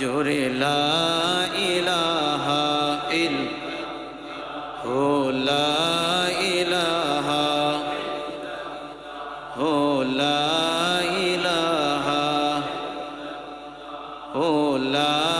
জোরে লা ইলাহা ইল হো লা ইলাহা হো লা ইলাহা হো লা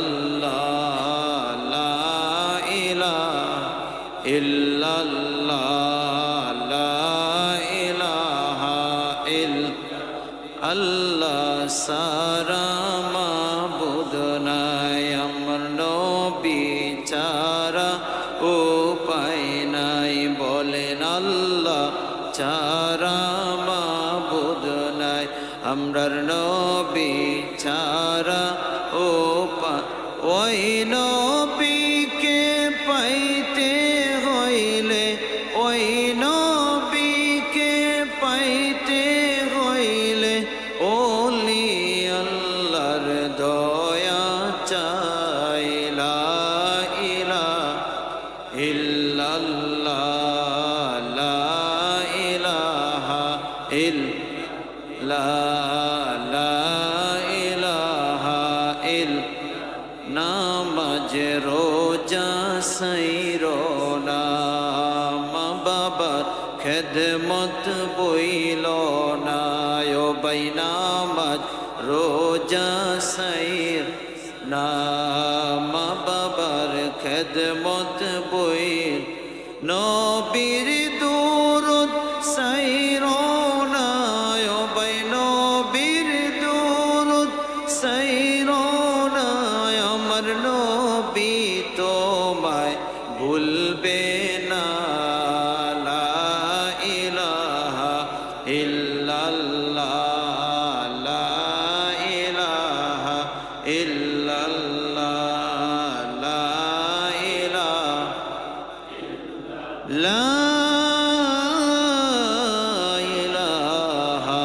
ইল্লাল্লাহ, লা ইলাহা ইল্লাল্লাহ লা ইলাহা আল্লাহ সারা মাবুদ নাই, আমার নবী চারা উপায় নাই বলেন আল্লাহ চারা মাবুদ নাই আমরার নবী চারা ও ওই নবীকে পাইতে হইলে, ওই নবীকে পাইতে হইলে ওলি আল্লাহর দয়া চাইলা ইলা ইল্লাল্লাহ, লা ইলাহা ইল্লা সাইরো মা বাবার খেদমত বইল না। ও বাই নামাজ রোজা সাইর না। মা বাবার খেদমত বইল। নবীর দুরুদ সাইরো না। ও বাই নবী তোমায় ভুলবে না। লা ইলাহা ইল্লাল্লাহ। লা ইলাহা ইল্লাল্লাহ। লা ইলাহা লা ইলাহা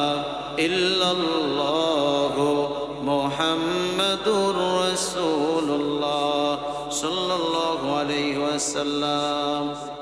صلى الله عليه وسلم.